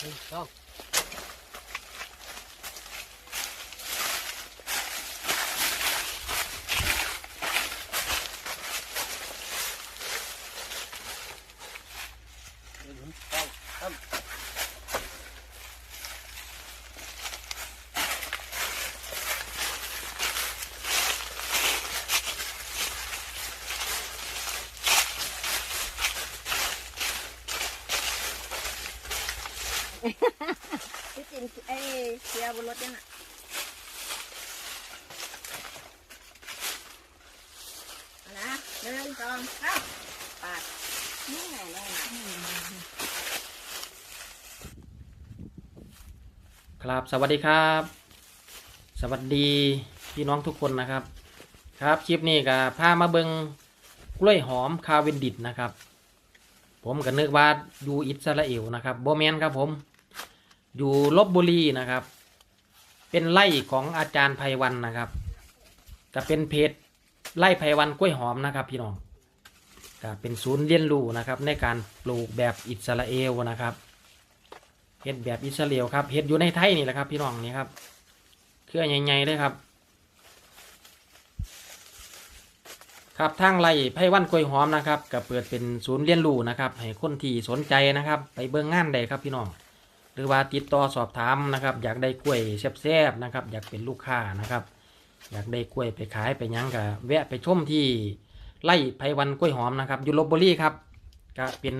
หนึ่งสองหนึ่งสองสาม พี่จินไอ้เชียบนรถเนี่ยน่ะเอานะหนึ่งสองสามปาดนี่ไงแน่นะครับสวัสดีครับ สวัสดีพี่น้องทุกคนนะครับ ครับคลิปนี้ก็พามาเบิงกล้วยหอมคาเวนดิตนะครับ ผมก็นึกว่าอยู่อิสราเอลนะครับโบแมนครับผม อยู่ลบบุรีนะครับ เป็นไร่ของอาจารย์ไพวันนะครับก็เป็นเพจไร่ไพวันกล้วยหอมนะครับ พี่น้องก็เป็นศูนย์เรียนรู้นะครับ ในการปลูกแบบอิสราเอลนะครับเฮ็ดแบบอิสราเอลครับเฮ็ดอยู่ในไทยนี่แหละครับ พี่น้องนี่ครับเครื่อใหญ่ๆเลยครับ ครับทางไร่ไผ่วันกล้วยหอมนะครับก็เปิดเป็นศูนย์เรียนรู้นะครับให้คนที่สนใจนะครับ ไปเบิ่งงานได้ครับพี่น้อง หรือว่าติดต่อสอบถามนะครับ อยากได้กล้วยแซ่บๆนะครับ อยากเป็นลูกค้านะครับ อยากได้กล้วยไปขายไปยังก็แวะไปชมที่ไร่ไผ่วันกล้วยหอมนะครับยู่ลบบรีครับก็เป็น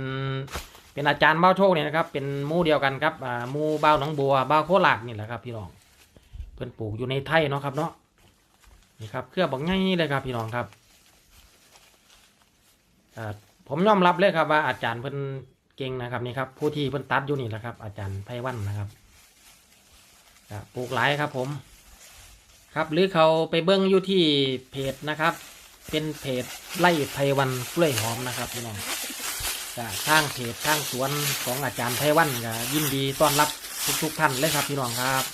เป็นอาจารย์เบ้าโชคเนี่ยนะครับเป็นมู่เดียวกันครับอ่ามู่เบ้าหนองบัวเบ้าโคราชนี่แหละครับพี่น้องเพิ่นปลูกอยู่ในไทยเนาะครับเนาะนี่ครับเครือบอกง่ายเลยครับพี่น้องครับอ่าผมยอมรับเลยครับว่าอาจารย์เพิ่น เก่งนะครับนี่ครับผู้ที่เพิ่นตัดอยู่นี่แหละครับ อาจารย์ไพวันนะครับปลูกหลายครับผม ครับหรือเขาไปเบิ้งอยู่ที่เพจนะครับ เป็นเพจไล่ไพวันกล้วยหอมนะครับพี่น้องสร้างเพจทางสวนของอาจารย์ไพวันก็ยินดีต้อนรับทุกๆท่านเลยครับพี่น้องครับ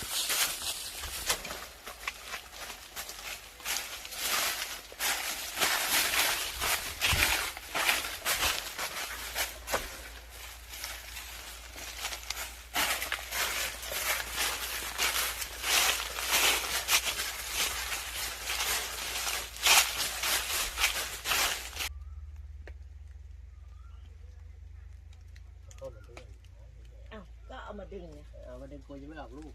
เอามาดึงไงเอามาดึงกลัวจะไม่ออกลูก